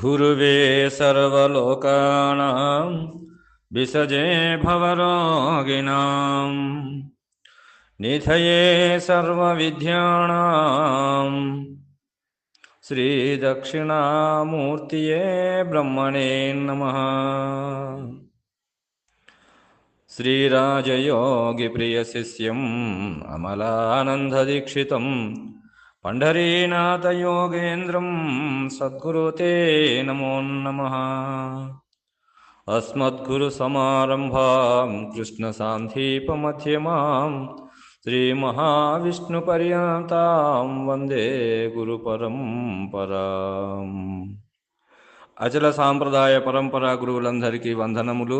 गुरुवे सर्वलोकानां विसजे भवरोगिणां। निधये सर्वविद्याणां। श्रीदक्षिणामूर्तये ब्रह्मणे नमः। श्रीराजयोगिप्रियशिष्यम् अमलानन्ददीक्षितं पण्ढरीनाथयोगेन्द्रं सद्गुरु ते नमो नमः अस्मद्गुरुसमारम्भां कृष्णसान्धीपमध्यमां श्रीमहाविष्णुपर्यन्तां वन्दे గురుపరంపరాం అచల సాంప్రదాయ పరంపర గురువులందరికీ వందనములు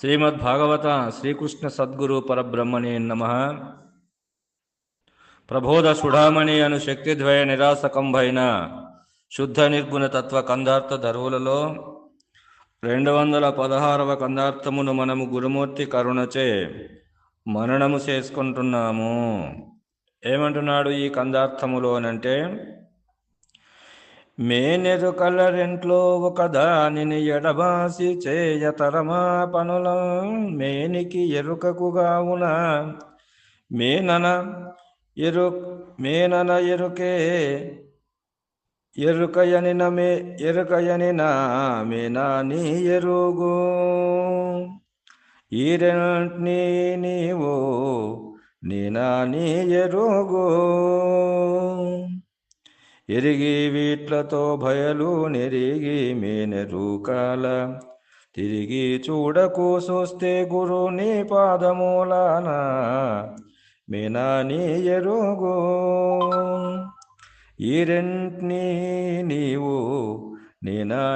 శ్రీమద్ భాగవత శ్రీకృష్ణ సద్గురు పరబ్రహ్మణే నమ ప్రబోధ సుడామణి అను శక్తిద్వయ నిరాసకంభైన శుద్ధ నిర్గుణ తత్వ కందార్థ ధరువులలో రెండు వందల పదహారవ కందార్థమును మనము గురుమూర్తి కరుణచే మననము చేసుకుంటున్నాము. ఏమంటున్నాడు ఈ కందార్థములోనంటే మేనెరుకలరెంట్లో ఒక దానిని ఎడబాసి చేయతరమా పనుల మేనికి ఎరుకకుగావున ఉన్న మేనన ఎరుకే ఎరుకయనిన మే ఎరుకయనిన మేనా నీ ఎరుగు. ఈ రెంట్ని నీవు నేనా నీ ఎరుగు. ఎరిగి వీట్లతో భయలు నెరిగి మేనెరుకాల తిరిగి చూడకు చూస్తే గురుని పాదమూలాన. మీనా నీ ఈ రెంట్ని నీవు నేనా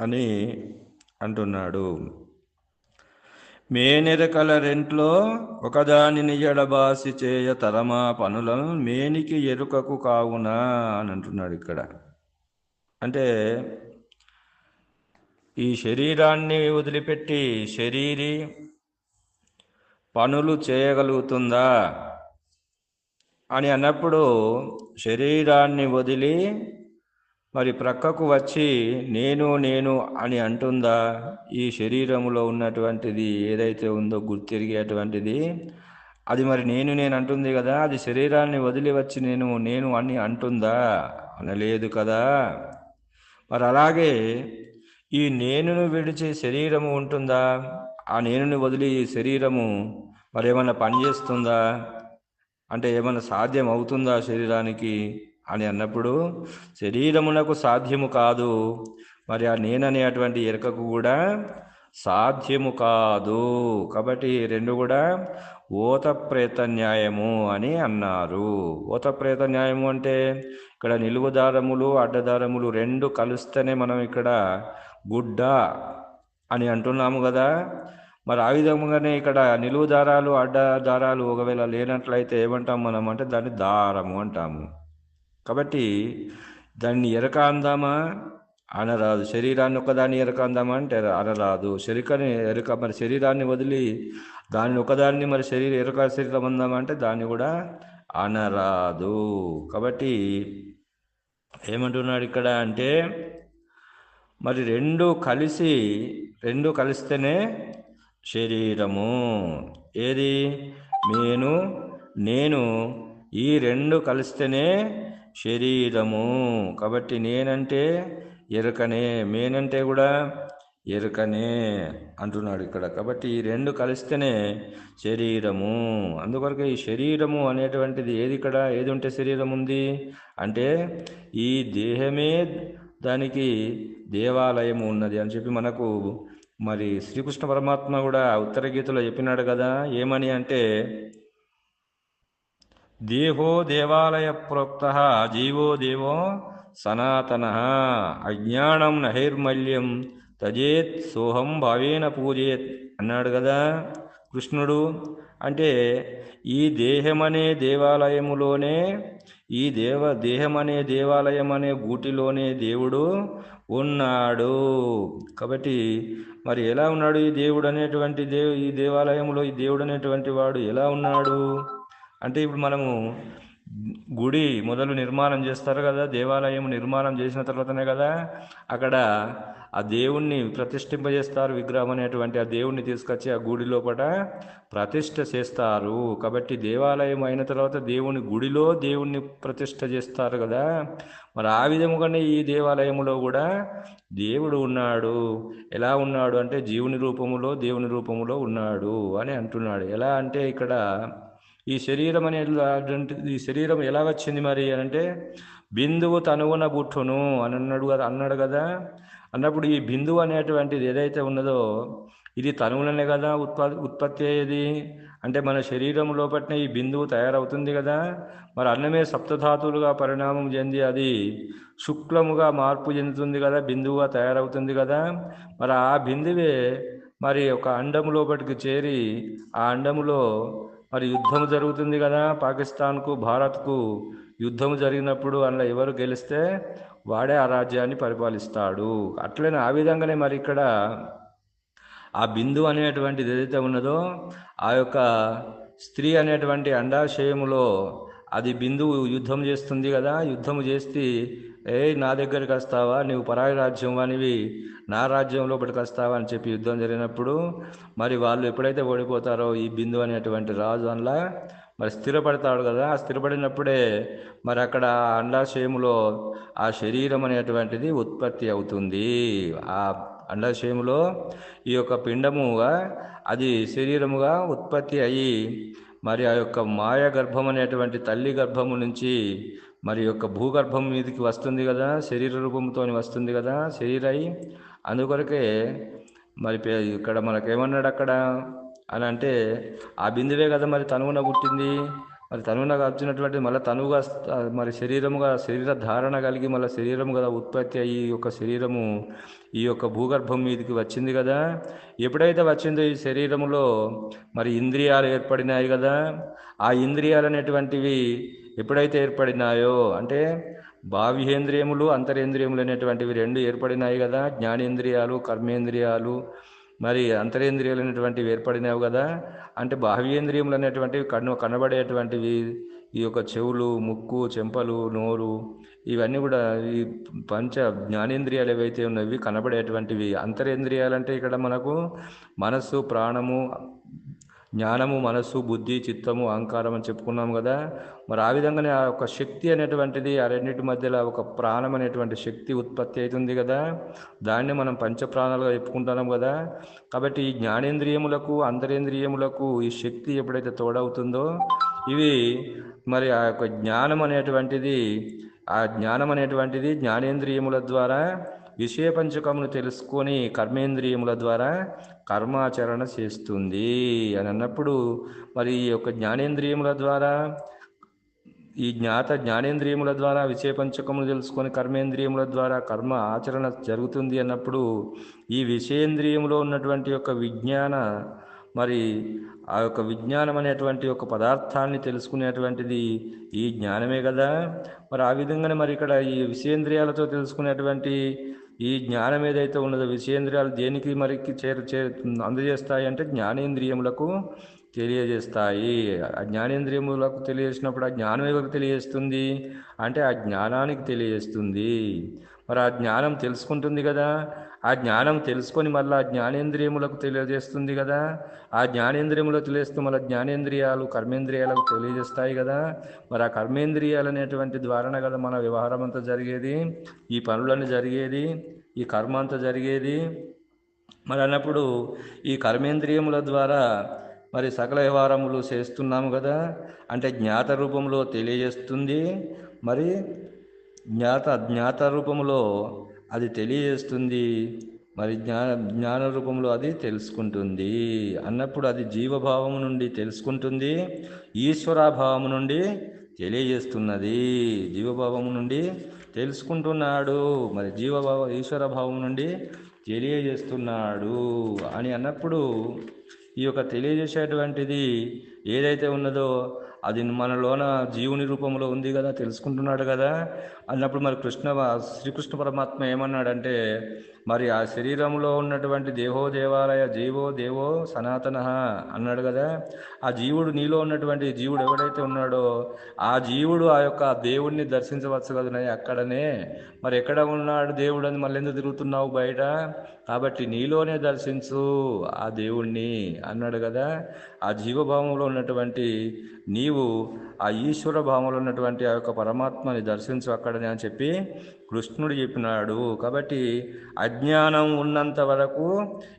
అని అంటున్నాడు. మేనెరకల రెంట్లో ఒకదానిని ఎడబాసి చేయ తరమా పనులను మేనికి ఎరుకకు కావునా అని అంటున్నాడు ఇక్కడ. అంటే ఈ శరీరాన్ని వదిలిపెట్టి శరీరి పనులు చేయగలుగుతుందా? అని అన్నప్పుడు శరీరాన్ని వదిలి మరి ప్రక్కకు వచ్చి నేను నేను అని అంటుందా? ఈ శరీరంలో ఉన్నటువంటిది ఏదైతే ఉందో గుర్తిరిగేటువంటిది అది మరి నేను నేను అంటుంది కదా అది శరీరాన్ని వదిలి వచ్చి నేను నేను అని అంటుందా? అనలేదు కదా. మరి అలాగే ఈ నేనును విడిచి శరీరము ఉంటుందా? ఆ నేనుని వదిలి శరీరము మరి ఏమైనా పనిచేస్తుందా అంటే ఏమైనా సాధ్యం అవుతుందా శరీరానికి? అని అన్నప్పుడు శరీరమునకు సాధ్యము కాదు. మరి ఆ నేననేటువంటి ఎరకకు కూడా సాధ్యము కాదు. కాబట్టి రెండు కూడా ఓతప్రేత న్యాయము అని అన్నారు. ఓతప్రేత న్యాయము అంటే ఇక్కడ నిలువు దారములు అడ్డదారములు రెండు కలిస్తేనే మనం ఇక్కడ గుడ్డ అని అంటున్నాము కదా. మరి ఆ విధంగానే ఇక్కడ నిలువు దారాలు అడ్డ దారాలు ఒకవేళ లేనట్లయితే ఏమంటాం మనం? అంటే దాన్ని దారము అంటాము. కాబట్టి దాన్ని ఎరక అందామా? అనరాదు. శరీరాన్ని ఒకదాన్ని ఎరకందామా అంటే అనరాదు. శరీరాన్ని ఎరక మరి శరీరాన్ని వదిలి దాన్ని ఒకదాన్ని మరి శరీర ఎరక శరీరం అందామా అంటే దాన్ని కూడా అనరాదు. కాబట్టి ఏమంటున్నాడు ఇక్కడ అంటే మరి రెండు కలిసి రెండు కలిస్తేనే శరీరము. ఏది? నేను నేను ఈ రెండు కలిస్తేనే శరీరము. కాబట్టి నేనంటే ఎరుకనే మేనంటే కూడా ఎరుకనే అంటున్నాడు ఇక్కడ. కాబట్టి ఈ రెండు కలిస్తేనే శరీరము. అందుకొరకు ఈ శరీరము అనేటువంటిది ఏది ఇక్కడ? ఏది ఉంటే శరీరం ఉంది? అంటే ఈ దేహమే దానికి దేవాలయము ఉన్నది అని చెప్పి మనకు మరి శ్రీకృష్ణ పరమాత్మ కూడా ఉత్తర గీతలో చెప్పినాడు కదా. ఏమని అంటే దేహో దేవాలయ ప్రోక్త జీవో దేవో సనాతన. అజ్ఞానం నహైర్మల్యం తజేత్ సోహం భావేన పూజేత్ అన్నాడు కదా కృష్ణుడు. అంటే ఈ దేహమనే దేవాలయములోనే ఈ దేవ దేహమనే దేవాలయం అనే గూటిలోనే దేవుడు ఉన్నాడు. కాబట్టి మరి ఎలా ఉన్నాడు ఈ దేవుడు అనేటువంటి దేవు ఈ దేవాలయంలో ఈ దేవుడు అనేటువంటి వాడు ఎలా ఉన్నాడు? అంటే ఇప్పుడు మనము గుడి మొదలు నిర్మాణం చేస్తారు కదా దేవాలయం నిర్మాణం చేసిన తర్వాతనే కదా అక్కడ ఆ దేవుణ్ణి ప్రతిష్ఠింపజేస్తారు విగ్రహం అనేటువంటి ఆ దేవుణ్ణి తీసుకొచ్చి ఆ గుడి లోపల ప్రతిష్ఠ చేస్తారు. కాబట్టి దేవాలయం అయిన తర్వాత దేవుని గుడిలో దేవుణ్ణి ప్రతిష్ఠ చేస్తారు కదా. మరి ఆ విధముగానే ఈ దేవాలయంలో కూడా దేవుడు ఉన్నాడు. ఎలా ఉన్నాడు అంటే జీవుని రూపములో దేవుని రూపములో ఉన్నాడు అని అంటున్నాడు. ఎలా అంటే ఇక్కడ ఈ శరీరం అనేటువంటి ఈ శరీరం ఎలా వచ్చింది మరి అని అంటే బిందువు తనువున బుట్టును అని అన్నాడు కదా అన్నాడు కదా. అన్నప్పుడు ఈ బిందువు అనేటువంటిది ఏదైతే ఉన్నదో ఇది తనువులనే కదా ఉత్పత్తి ఉత్పత్తి అయ్యేది. అంటే మన శరీరం లోపట్నే ఈ బిందువు తయారవుతుంది కదా. మరి అన్నమే సప్తధాతులుగా పరిణామం చెంది అది శుక్లముగా మార్పు చెందుతుంది కదా బిందువుగా తయారవుతుంది కదా. మరి ఆ బిందువే మరి ఒక అండము లోపటికి చేరి ఆ అండములో మరి యుద్ధం జరుగుతుంది కదా పాకిస్తాన్కు భారత్కు. యుద్ధం జరిగినప్పుడు అందులో ఎవరు గెలిస్తే వాడే ఆ రాజ్యాన్ని పరిపాలిస్తాడు. అట్లనే ఆ విధంగానే మరి ఇక్కడ ఆ బిందు అనేటువంటిది ఏదైతే ఉన్నదో ఆ యొక్క స్త్రీ అనేటువంటి అండాశయములో అది బిందువు యుద్ధం చేస్తుంది కదా యుద్ధం చేస్తే ఏ నా దగ్గరికి వస్తావా? నీవు పరాయి రాజ్యం అనివి నా రాజ్యంలో లోపలికి వస్తావా? అని చెప్పి యుద్ధం జరిగినప్పుడు మరి వాళ్ళు ఎప్పుడైతే ఓడిపోతారో ఈ బిందు అనేటువంటి రాజు అందులో మరి స్థిరపడతాడు కదా. ఆ స్థిరపడినప్పుడే మరి అక్కడ ఆ అండాశయములో ఆ శరీరం అనేటువంటిది ఉత్పత్తి అవుతుంది. ఆ అండాశయములో ఈ యొక్క పిండముగా అది శరీరముగా ఉత్పత్తి అయ్యి మరి ఆ యొక్క మాయ గర్భం అనేటువంటి తల్లి గర్భము నుంచి మరి యొక్క భూగర్భం మీదకి వస్తుంది కదా శరీర రూపంతో వస్తుంది కదా శరీరై. అందుకొరకే మరి పే- ఇక్కడ మనకేమన్నాడు అక్కడ అని అంటే ఆ బిందువే కదా మరి తనువున పుట్టింది. మరి తనువున వచ్చినటువంటి మళ్ళీ తనువుగా మరి శరీరముగా శరీర ధారణ కలిగి మళ్ళీ శరీరం కదా ఉత్పత్తి అయ్యి ఈ యొక్క శరీరము ఈ యొక్క భూగర్భం మీదకి వచ్చింది కదా. ఎప్పుడైతే వచ్చిందో ఈ శరీరములో మరి ఇంద్రియాలు ఏర్పడినాయి కదా. ఆ ఇంద్రియాలు అనేటువంటివి ఎప్పుడైతే ఏర్పడినాయో అంటే బాహ్యేంద్రియములు అంతరేంద్రియములు అనేటువంటివి రెండు ఏర్పడినాయి కదా. జ్ఞానేంద్రియాలు కర్మేంద్రియాలు మరి అంతరేంద్రియాలు అనేటువంటివి ఏర్పడినావు కదా? అంటే బాహ్యేంద్రియములు అనేటువంటివి కన్ను కనబడేటువంటివి ఈ యొక్క చెవులు ముక్కు చెంపలు నోరు ఇవన్నీ కూడా ఈ పంచ జ్ఞానేంద్రియాలు ఏవైతే ఉన్నవి కనబడేటువంటివి. అంతరేంద్రియాలు అంటే ఇక్కడ మనకు మనస్సు ప్రాణము జ్ఞానము మనస్సు బుద్ధి చిత్తము అహంకారం అని చెప్పుకున్నాం కదా. మరి ఆ విధంగానే ఆ యొక్క శక్తి అనేటువంటిది ఆ రెండింటి మధ్యలో ఒక ప్రాణం అనేటువంటి శక్తి ఉత్పత్తి అవుతుంది కదా. దాన్ని మనం పంచప్రాణాలుగా చెప్పుకుంటున్నాం కదా. కాబట్టి ఈ జ్ఞానేంద్రియములకు అంతరేంద్రియములకు ఈ శక్తి ఎప్పుడైతే తోడవుతుందో ఇవి మరి ఆ యొక్క జ్ఞానం అనేటువంటిది ఆ జ్ఞానం అనేటువంటిది జ్ఞానేంద్రియముల ద్వారా విషయ పంచకమును తెలుసుకొని కర్మేంద్రియముల ద్వారా కర్మాచరణ చేస్తుంది అని అన్నప్పుడు మరి ఈ యొక్క జ్ఞానేంద్రియముల ద్వారా ఈ జ్ఞాత జ్ఞానేంద్రియముల ద్వారా విషయ పంచకమును తెలుసుకొని కర్మేంద్రియముల ద్వారా కర్మ ఆచరణ జరుగుతుంది అన్నప్పుడు ఈ విషయేంద్రియములో ఉన్నటువంటి యొక్క విజ్ఞాన మరి ఆ యొక్క విజ్ఞానం అనేటువంటి ఒక పదార్థాన్ని తెలుసుకునేటువంటిది ఈ జ్ఞానమే కదా. మరి ఆ విధంగానే మరి ఇక్కడ ఈ విషేంద్రియాలతో తెలుసుకునేటువంటి ఈ జ్ఞానం ఏదైతే ఉన్నదో విషయేంద్రియాలు దేనికి మరి చేరు చే అందజేస్తాయి అంటే జ్ఞానేంద్రియములకు తెలియజేస్తాయి. ఆ జ్ఞానేంద్రియములకు తెలియజేసినప్పుడు ఆ జ్ఞానం ఎవరికి తెలియజేస్తుంది? అంటే ఆ జ్ఞానానికి తెలియజేస్తుంది. మరి ఆ జ్ఞానం తెలుసుకుంటుంది కదా. ఆ జ్ఞానం తెలుసుకొని మళ్ళీ ఆ జ్ఞానేంద్రియములకు తెలియజేస్తుంది కదా. ఆ జ్ఞానేంద్రియములకు తెలియజేస్తూ మళ్ళీ జ్ఞానేంద్రియాలు కర్మేంద్రియాలకు తెలియజేస్తాయి కదా. మరి ఆ కర్మేంద్రియాలు అనేటువంటి ద్వారానే కదా మన వ్యవహారం అంతా జరిగేది. ఈ పనులన్నీ జరిగేది. ఈ కర్మ అంతా జరిగేది. మరి అన్నప్పుడు ఈ కర్మేంద్రియముల ద్వారా మరి సకల వ్యవహారములు చేస్తున్నాము కదా. అంటే జ్ఞాత రూపంలో తెలియజేస్తుంది. మరి జ్ఞాత జ్ఞాత రూపంలో అది తెలియజేస్తుంది. మరి జ్ఞాన జ్ఞాన రూపంలో అది తెలుసుకుంటుంది. అన్నప్పుడు అది జీవభావము నుండి తెలుసుకుంటుంది. ఈశ్వరాభావము నుండి తెలియజేస్తున్నది. జీవభావము నుండి తెలుసుకుంటున్నాడు. మరి జీవభావ ఈశ్వరభావం నుండి తెలియజేస్తున్నాడు అని అన్నప్పుడు ఈ యొక్క తెలియజేసేటువంటిది ఏదైతే ఉన్నదో అది మనలోన జీవుని రూపంలో ఉంది కదా తెలుసుకుంటున్నాడు కదా. అన్నప్పుడు మరి కృష్ణ శ్రీకృష్ణ పరమాత్మ ఏమన్నాడంటే మరి ఆ శరీరంలో ఉన్నటువంటి దేహో దేవాలయ జీవో దేవో సనాతన అన్నాడు కదా. ఆ జీవుడు నీలో ఉన్నటువంటి జీవుడు ఎవడైతే ఉన్నాడో ఆ జీవుడు ఆ యొక్క దేవుణ్ణి దర్శించవచ్చు కదా అక్కడనే. మరి ఎక్కడ ఉన్నాడు దేవుడు అని మళ్ళీ ఎందుకు తిరుగుతున్నావు బయట? కాబట్టి నీలోనే దర్శించు ఆ దేవుణ్ణి అన్నాడు కదా. ఆ జీవభావంలో ఉన్నటువంటి నీవు ఆ ఈశ్వర భావంలో ఉన్నటువంటి ఆ యొక్క పరమాత్మని దర్శించు అక్కడనే అని చెప్పి కృష్ణుడు చెప్పినాడు. కాబట్టి అజ్ఞానం ఉన్నంత వరకు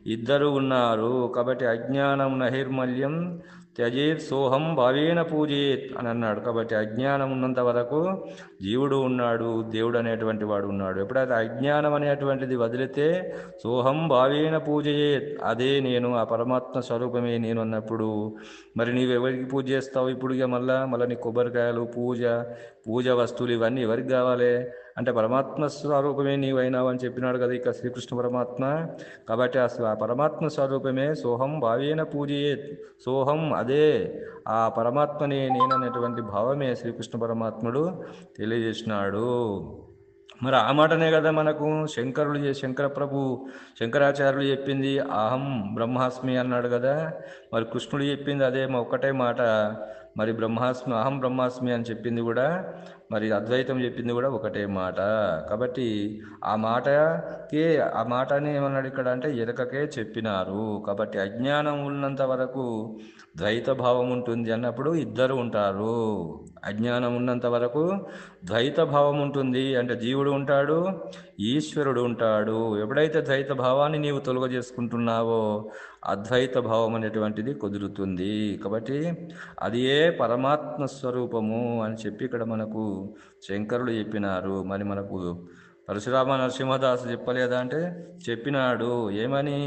ఇద్దరు ఉన్నారు. కాబట్టి అజ్ఞానం నైర్మల్యం త్యజేత్ సోహం భావేన పూజేత్ అని అన్నాడు. కాబట్టి అజ్ఞానం ఉన్నంత వరకు జీవుడు ఉన్నాడు దేవుడు అనేటువంటి వాడు ఉన్నాడు. ఎప్పుడైతే అజ్ఞానం అనేటువంటిది వదిలితే సోహం భావేన పూజయేత్ అదే నేను ఆ పరమాత్మ స్వరూపమే నేను అన్నప్పుడు. మరి నీవు ఎవరికి పూజ చేస్తావు ఇప్పుడు ఇక మళ్ళా? మళ్ళీ నీ కొబ్బరికాయలు పూజ పూజ వస్తువులు ఇవన్నీ ఎవరికి కావాలి? అంటే పరమాత్మ స్వరూపమే నీవైనావు అని చెప్పినాడు కదా ఇక శ్రీకృష్ణ పరమాత్మ. కాబట్టి ఆ పరమాత్మ స్వరూపమే సోహం భావేన పూజయే సోహం అదే. ఆ పరమాత్మనే నేననేటువంటి భావమే శ్రీకృష్ణ పరమాత్ముడు తెలియజేసినాడు. మరి ఆ మాటనే కదా మనకు శంకరులు శంకర ప్రభు శంకరాచార్యులు చెప్పింది అహం బ్రహ్మాస్మి అన్నాడు కదా. మరి కృష్ణుడు చెప్పింది అదే మా ఒక్కటే మాట. మరి బ్రహ్మాస్మి అహం బ్రహ్మాస్మి అని చెప్పింది కూడా మరి అద్వైతం చెప్పింది కూడా ఒకటే మాట. కాబట్టి ఆ మాటకే ఆ మాటని ఏమన్నాడు ఇక్కడ అంటే ఎరకకే చెప్పినారు. కాబట్టి అజ్ఞానం ఉన్నంత వరకు ద్వైత భావం ఉంటుంది అన్నప్పుడు ఇద్దరు ఉంటారు. అజ్ఞానం ఉన్నంత వరకు ద్వైత భావం ఉంటుంది. అంటే జీవుడు ఉంటాడు ఈశ్వరుడు ఉంటాడు. ఎప్పుడైతే ద్వైత భావాన్ని నీవు తొలగజేసుకుంటున్నావో అద్వైత భావం అనేటువంటిది కుదురుతుంది. కాబట్టి అది ఏ పరమాత్మ స్వరూపము అని చెప్పి ఇక్కడ మనకు శంకరులు చెప్పినారు. మరి మనకు పరశురామ నరసింహదాసు చెప్పలేదా అంటే చెప్పినాడు. ఏమని?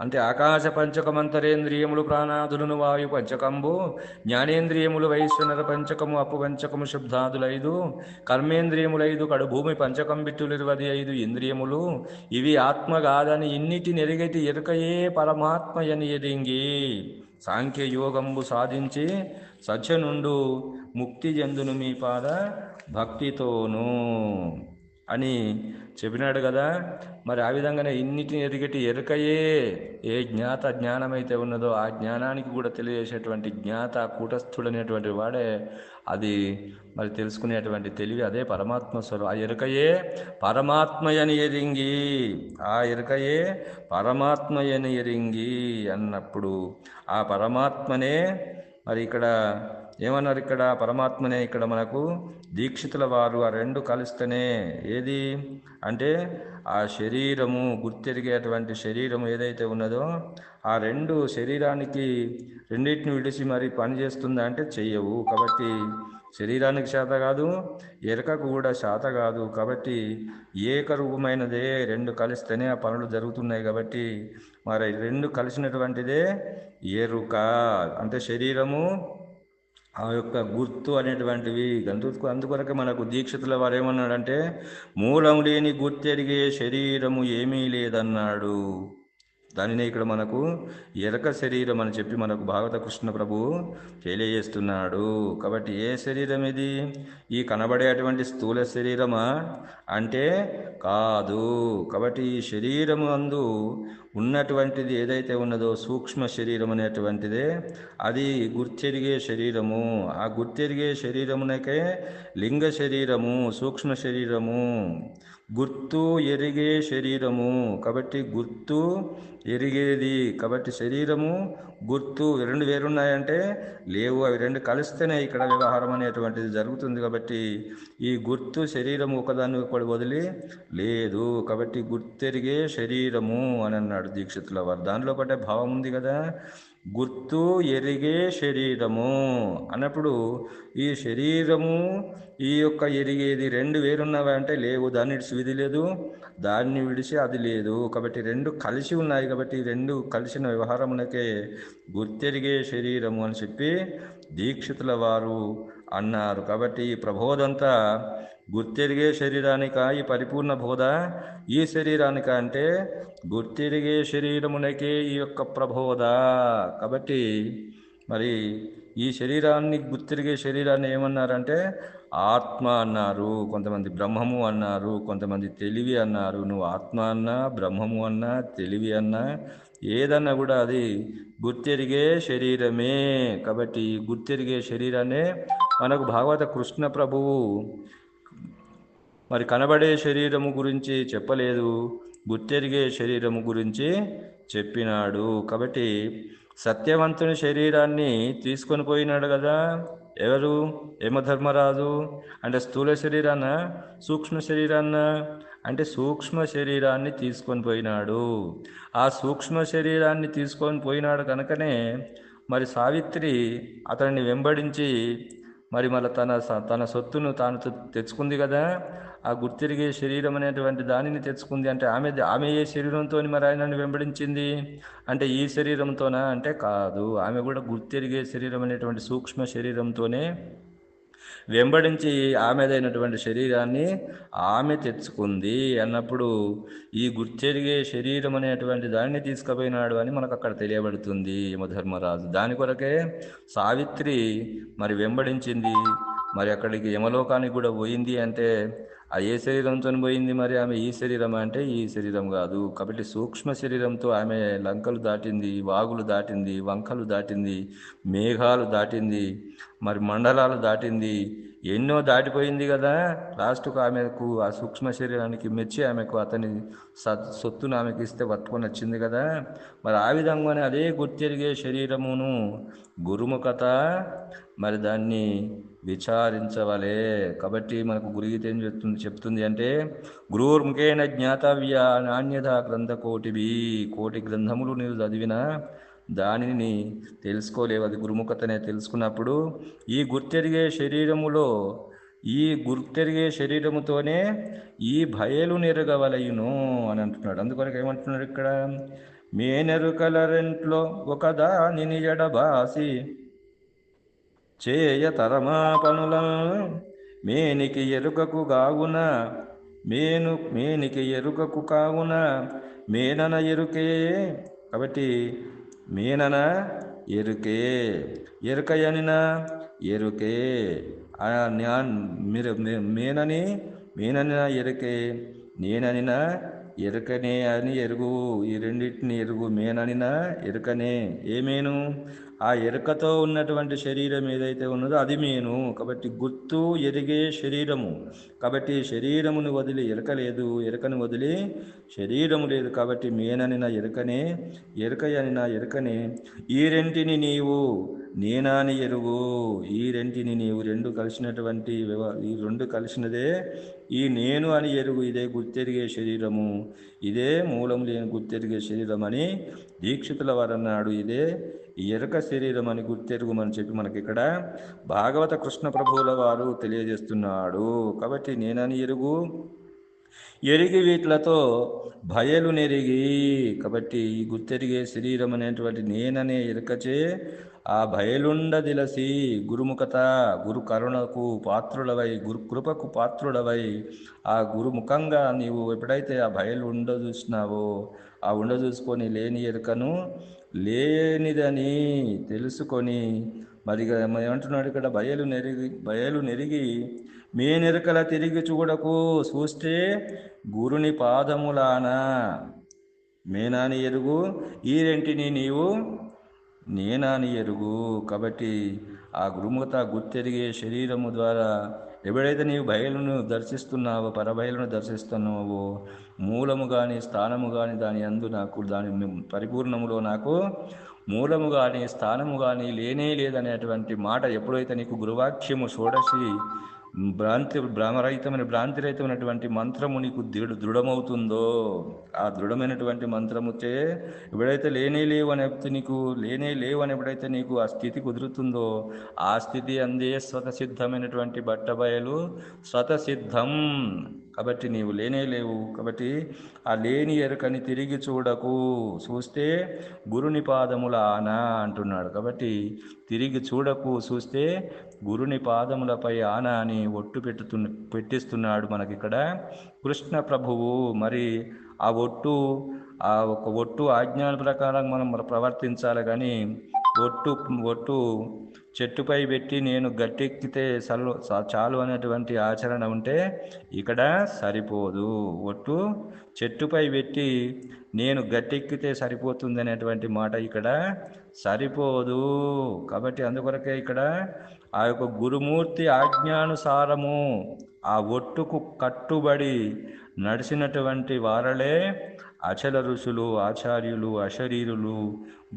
అంటే ఆకాశ పంచకమంతరేంద్రియములు ప్రాణాదులను వాయు పంచకంబు జ్ఞానేంద్రియములు వైశ్వనర పంచకము అప్పు పంచకము శుద్ధాదులైదు కర్మేంద్రియములైదు కడు భూమి పంచకం బిట్టులు ఐదు ఇంద్రియములు. ఇవి ఆత్మ కాదని ఇన్నిటి నెరిగటి ఎరుకయే పరమాత్మయని ఎరింగి సాంఖ్య యోగంబు సాధించి సత్యనుండు ముక్తి చెందును మీ పాద భక్తితోనూ. అని చెప్పినాడు కదా. మరి ఆ విధంగానే ఇన్నిటిని ఎరిగటి ఎరుకయే ఏ జ్ఞాత జ్ఞానమైతే ఉన్నదో ఆ జ్ఞానానికి కూడా తెలియజేసేటువంటి జ్ఞాత కూటస్థుడనేటువంటి వాడే అది మరి తెలుసుకునేటువంటి తెలివి అదే పరమాత్మ స్వరూపం. ఆ ఎరుకయే పరమాత్మయని ఎరింగి ఆ ఎరుకయే పరమాత్మయని ఎరింగి అన్నప్పుడు ఆ పరమాత్మనే మరి ఇక్కడ ఏమన్నారు ఇక్కడ? పరమాత్మనే ఇక్కడ మనకు దీక్షితుల వారు ఆ రెండు కలిస్తేనే ఏది? అంటే ఆ శరీరము గుర్తెరిగేటువంటి శరీరము ఏదైతే ఉన్నదో ఆ రెండు శరీరానికి రెండింటిని విడిచి మరి పని చేస్తుందా అంటే చెయ్యవు. కాబట్టి శరీరానికి శాత కాదు ఎరకకు కూడా శాత కాదు. కాబట్టి ఏకరూపమైనదే రెండు కలిస్తేనే ఆ పనులు జరుగుతున్నాయి. కాబట్టి మరి రెండు కలిసినటువంటిదే ఎరుక. అంటే శరీరము ఆ యొక్క గుర్తు అనేటువంటివి అందుకు అందుకొరకు మనకు దీక్షితుల వారు ఏమన్నాడంటే మూలం లేని గుర్తెరిగే శరీరము ఏమీ లేదన్నాడు. దానినే ఇక్కడ మనకు ఎరక శరీరం అని చెప్పి మనకు భాగవత కృష్ణ ప్రభు తెలియజేస్తున్నాడు. కాబట్టి ఏ శరీరం ఇది? ఈ కనబడేటువంటి స్థూల శరీరమా? అంటే కాదు. కాబట్టి ఈ శరీరము అందు ఉన్నటువంటిది ఏదైతే ఉన్నదో సూక్ష్మ శరీరం అనేటువంటిదే అది గుర్తెరిగే శరీరము. ఆ గుర్తెరిగే శరీరమునకే లింగ శరీరము సూక్ష్మ శరీరము. గుర్తు ఎరిగే శరీరము. కాబట్టి గుర్తు ఎరిగేది కాబట్టి శరీరము గుర్తు రెండు వేరున్నాయంటే లేవు. అవి రెండు కలిస్తేనే ఇక్కడ వ్యవహారం అనేటువంటిది జరుగుతుంది. కాబట్టి ఈ గుర్తు శరీరము ఒకదాన్ని ఒకటి వదిలి లేదు. కాబట్టి గుర్తెరిగే శరీరము అని అన్నాడు. దీక్షితుల వారు దానిలో పట్టే భావం ఉంది కదా? గుర్తు ఎరిగే శరీరము. అన్నప్పుడు ఈ శరీరము ఈ యొక్క ఎరిగేది రెండు వేరున్నవి అంటే లేవు. దాన్ని విడిచి విధి లేదు. దాన్ని విడిచి అది లేదు. కాబట్టి రెండు కలిసి ఉన్నాయి. కాబట్టి రెండు కలిసిన వ్యవహారమునకే గుర్తెరిగే శరీరము అని చెప్పి దీక్షితుల వారు అన్నారు. కాబట్టి ఈ ప్రబోధంతా గుర్తెరిగే శరీరానిక ఈ పరిపూర్ణ బోధ. ఈ శరీరానిక అంటే గుర్తిరిగే శరీరమునకే ఈ యొక్క ప్రబోధ. కాబట్టి మరి ఈ శరీరాన్ని గుర్తిరిగే శరీరాన్ని ఏమన్నారంటే ఆత్మ అన్నారు. కొంతమంది బ్రహ్మము అన్నారు కొంతమంది తెలివి అన్నారు. నువ్వు ఆత్మ అన్నా బ్రహ్మము అన్నా తెలివి అన్నా ఏదన్నా కూడా అది గుర్తిరిగే శరీరమే. కాబట్టి గుర్తిరిగే శరీరాన్నే మనకు భాగవత కృష్ణ ప్రభువు మరి కనబడే శరీరము గురించి చెప్పలేదు గుర్తెరిగే శరీరము గురించి చెప్పినాడు. కాబట్టి సత్యవంతుని శరీరాన్ని తీసుకొని పోయినాడు కదా. ఎవరు? యమధర్మరాజు అంటే స్థూల శరీరాన్న? సూక్ష్మ శరీరాన్న? అంటే సూక్ష్మ శరీరాన్ని తీసుకొని పోయినాడు. ఆ సూక్ష్మ శరీరాన్ని తీసుకొని పోయినాడు కనుకనే మరి సావిత్రి అతన్ని వెంబడించి మరి మళ్ళీ తన స- తన సొత్తును తాను తెచ్చుకుంది కదా. ఆ గుర్తిరిగే శరీరం అనేటువంటి దానిని తెచ్చుకుంది. అంటే ఆమె ఆమె ఏ శరీరంతో మరి ఆయనను వెంబడించింది? అంటే ఈ శరీరంతోనా? అంటే కాదు. ఆమె కూడా గుర్తిరిగే శరీరం అనేటువంటి సూక్ష్మ శరీరంతోనే వెంబడించి ఆమెదైనటువంటి శరీరాన్ని ఆమె తెచ్చుకుంది అన్నప్పుడు ఈ గుర్తెరిగే శరీరం అనేటువంటి దానిని తీసుకుపోయినాడు అని మనకు అక్కడ తెలియబడుతుంది యమధర్మరాజు. దాని కొరకే సావిత్రి మరి వెంబడించింది. మరి అక్కడికి యమలోకానికి కూడా పోయింది అంటే ఆ ఏ శరీరంతో పోయింది మరి? ఆమె ఈ శరీరం అంటే ఈ శరీరం కాదు. కాబట్టి సూక్ష్మ శరీరంతో ఆమె లంకలు దాటింది వాగులు దాటింది వంకలు దాటింది మేఘాలు దాటింది మరి మండలాలు దాటింది. ఎన్నో దాటిపోయింది కదా. లాస్ట్కు ఆమెకు ఆ సూక్ష్మ శరీరానికి మెచ్చి ఆమెకు అతని సత్ సొత్తును ఆమెకి ఇస్తే పట్టుకొని వచ్చింది కదా. మరి ఆ విధంగానే అదే గుర్తెరిగే శరీరమును గురుముఖత మరి దాన్ని విచారించవలే. కాబట్టి మనకు గురుగీత ఏం చెప్తుంది చెప్తుంది అంటే గురుర్ముఖేన జ్ఞాతవ్య నాణ్యత గ్రంథ కోటివి కోటి గ్రంథములు నీవు చదివిన దానిని తెలుసుకోలేవు. అది గురుముఖతనే తెలుసుకున్నప్పుడు ఈ గుర్తెరిగే శరీరములో ఈ గుర్తెరిగే శరీరముతోనే ఈ భయలు నెరగవలయును అని అంటున్నాడు. అందుకొరకు ఏమంటున్నాడు ఇక్కడ? మేనెరుకలరెంట్లో ఒకదానిని ఎడబాసి చేయ తరమా పనుల మేనికి ఎరుకకు గావున మేను మేనికి ఎరుకకు కావున మేనన ఎరుకే. కాబట్టి మేనన ఎరుకే ఎరుకయనిన ఎరుకే. ఆ మీరు మేనని మేననిన ఎరుకే నేననిన ఎరుకనే అని ఎరుగు. ఈ రెండింటిని ఎరుగు మేననిన ఎరుకనే. ఏమేను ఆ ఎరుకతో ఉన్నటువంటి శరీరం ఏదైతే ఉన్నదో అది నేను కాబట్టి గుర్తు ఎరిగే శరీరము. కాబట్టి శరీరమును వదిలి ఎరక లేదు. ఎరకను వదిలి శరీరము లేదు. కాబట్టి మేననిన ఎరుకనే నా ఎరుకనే. ఈ రెంటిని నీవు నేనాని ఎరువు. ఈ రెంటిని నీవు రెండు కలిసినటువంటి ఈ రెండు కలిసినదే ఈ నేను అని ఎరుగు ఇదే గుర్తెరిగే శరీరము. ఇదే మూలం లేని గుర్తెరిగే శరీరం అని దీక్షితుల వారన్నాడు ఇదే ఎరుక శరీరం అని గుర్తెరుగుమని చెప్పి మనకి ఇక్కడ భాగవత కృష్ణ ప్రభువుల వారు తెలియజేస్తున్నాడు. కాబట్టి నేనని ఎరుగు. ఎరిగి వీటిలతో భయలు నెరిగి. కాబట్టి ఈ గుర్తెరిగే శరీరం అనేటువంటి నేననే ఎరుకచే ఆ భయలుండదిలసి గురుముఖత గురు కరుణకు పాత్రుడవై గురు కృపకు పాత్రుడవై ఆ గురుముఖంగా నీవు ఎప్పుడైతే ఆ భయలు ఉండ చూసినావో ఆ ఉండ చూసుకొని లేని ఎరుకను లేనిదని తెలుసుకొని మరి ఏమంటున్నాడు ఇక్కడ? బయలు నెరిగి బయలు నెరిగి మీ నెరకల తిరిగి చూడకు చూస్తే గురుని పాదములాన మేనాని ఎరుగు ఈ రెంటిని నీవు నేనాని ఎరుగు. కాబట్టి ఆ గురుముఖత గుర్తెరిగే శరీరము ద్వారా ఎప్పుడైతే నీవు బయలును దర్శిస్తున్నావో పరబయలును దర్శిస్తున్నావో మూలము కానీ స్థానము కానీ దాని అందు నాకు దాని పరిపూర్ణములో నాకు మూలము కానీ స్థానము కానీ లేనే లేదనేటువంటి మాట ఎప్పుడైతే నీకు గురువాక్యము షోడశి భ్రాంతి భ్రమరహితమైన భ్రాంతిరహితమైనటువంటి మంత్రము నీకు దృఢ దృఢమవుతుందో ఆ దృఢమైనటువంటి మంత్రముతే ఎప్పుడైతే లేనే లేవు అని నీకు లేనే లేవు అని ఎప్పుడైతే నీకు ఆ స్థితి కుదురుతుందో ఆ స్థితి అందే స్వతసిద్ధమైనటువంటి బట్టబయలు స్వతసిద్ధం. కాబట్టి నీవు లేనే లేవు. కాబట్టి ఆ లేని ఎరుకని తిరిగి చూడకు. చూస్తే గురుని పాదముల ఆన అంటున్నాడు. కాబట్టి తిరిగి చూడకు. చూస్తే గురుని పాదములపై ఆన అని ఒట్టు పెట్టు పెట్టిస్తున్నాడు మనకి ఇక్కడ కృష్ణ ప్రభువు. మరి ఆ ఒట్టు ఆ ఒక ఒట్టు ఆజ్ఞాల ప్రకారం మనం ప్రవర్తించాలి. కానీ ఒట్టు ఒట్టు చెట్టుపై పెట్టి నేను గట్టెక్కితే సల్లు చాలు అనేటువంటి ఆచరణ ఉంటే ఇక్కడ సరిపోదు. ఒట్టు చెట్టుపై పెట్టి నేను గట్టెక్కితే సరిపోతుంది అనేటువంటి మాట ఇక్కడ సరిపోదు. కాబట్టి అందుకొరకే ఇక్కడ ఆ యొక్క గురుమూర్తి ఆజ్ఞానుసారము ఆ ఒట్టుకు కట్టుబడి నడిచినటువంటి వారలే అచల ఋషులు ఆచార్యులు అశరీరులు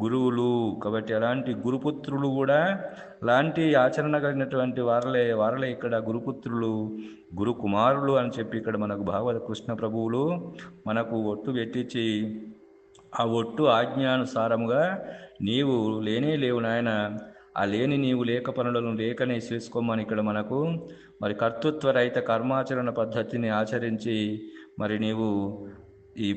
గురువులు కాబట్టి అలాంటి గురుపుత్రులు కూడా లాంటి ఆచరణ కలిగినటువంటి వారలే వారలే ఇక్కడ గురుపుత్రులు గురుకుమారులు అని చెప్పి ఇక్కడ మనకు భాగవత కృష్ణ ప్రభువులు మనకు ఒట్టు పెట్టించి ఆ ఒట్టు ఆజ్ఞానుసారముగా నీవు లేనే లేవు నాయన. ఆ లేని నీవు లేక పనులను లేకనే చేసుకోమని ఇక్కడ మనకు మరి కర్తృత్వ రహిత కర్మాచరణ పద్ధతిని ఆచరించి మరి నీవు ఈ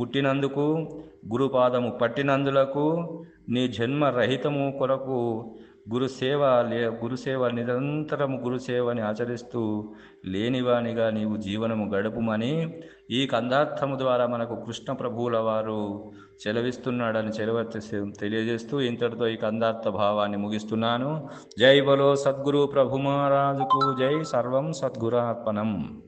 పుట్టినందుకు గురుపాదము పట్టినందులకు నీ జన్మ రహితము కొరకు గురుసేవ లే గురుసేవ నిరంతరము గురుసేవని ఆచరిస్తూ లేనివానిగా నీవు జీవనము గడుపుమని ఈ కందార్థము ద్వారా మనకు కృష్ణ ప్రభువుల వారు చెలవిస్తున్నాడని చెలవ తెలియజేస్తూ ఇంతటితో ఈ కందార్థ భావాన్ని ముగిస్తున్నాను. జై బలో సద్గురు ప్రభు మహారాజుకు జై. సర్వం సద్గురార్పణం.